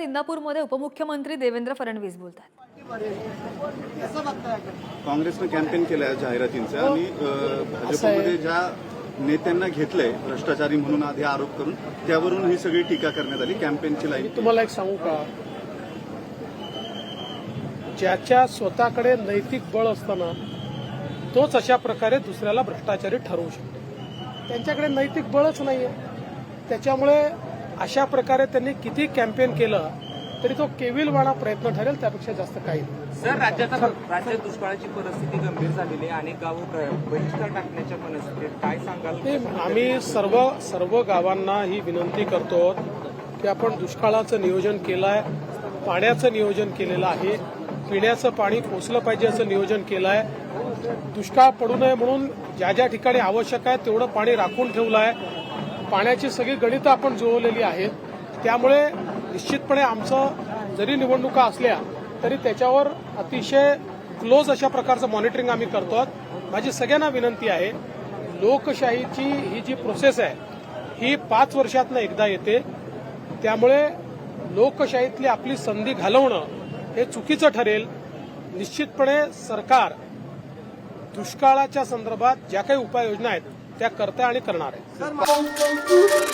इंदापूरमध्ये उपमुख्यमंत्री देवेंद्र फडणवीस बोलतात. काँग्रेसनं कॅम्पेन केलं आहे जाहिरातींचं आणि अ, भाजपमध्ये ज्या नेत्यांना घेतलंय भ्रष्टाचारी म्हणून आधी आरोप करून त्यावरून ही सगळी टीका करण्यात आली कॅम्पेनची लाईन. तुम्हाला एक सांगू का? ज्याच्या स्वतःकडे नैतिक बळ असताना तोच अशा प्रकारे दुसऱ्याला भ्रष्टाचारी ठरवू शकतो. त्यांच्याकडे नैतिक बळच नाहीये. त्याच्यामुळे अशा प्रकारे त्यांनी किती कॅम्पेन केलं तरी तो केविलवाणा प्रयत्न ठरेल त्यापेक्षा जास्त काही नाही. सर राज्यात राज्यात दुष्काळाची परिस्थिती गंभीर झालेली आहे अनेक गावं बहिष्कार टाकण्याच्या मनस्थितीत काय सांगाल? ते आम्ही सर्व सर्व गावांना ही विनंती करतो की आपण दुष्काळाचं नियोजन केलं आहे पाण्याचं नियोजन केलेलं आहे पिण्याचं पाणी पोचलं पाहिजे असं नियोजन केलं आहे दुष्काळ पडू नये म्हणून ज्या ज्या ठिकाणी आवश्यक आहे तेवढं पाणी राखून ठेवलं आहे पाण्याची सगळी गणितं आपण जुळवलेली आहेत. त्यामुळे निश्चितपणे आमचं जरी निवडणुका असल्या तरी त्याच्यावर अतिशय क्लोज अशा प्रकारचं मॉनिटरिंग आम्ही करतो आहोत. माझी सगळ्यांना विनंती आहे लोकशाहीची ही जी प्रोसेस आहे ही पाच वर्षातनं एकदा येते. त्यामुळे लोकशाहीतली आपली संधी घालवणं हे चुकीचं ठरेल. निश्चितपणे सरकार दुष्काळाच्या संदर्भात ज्या काही उपाययोजना आहेत त्या करताय आणि करणार आहे.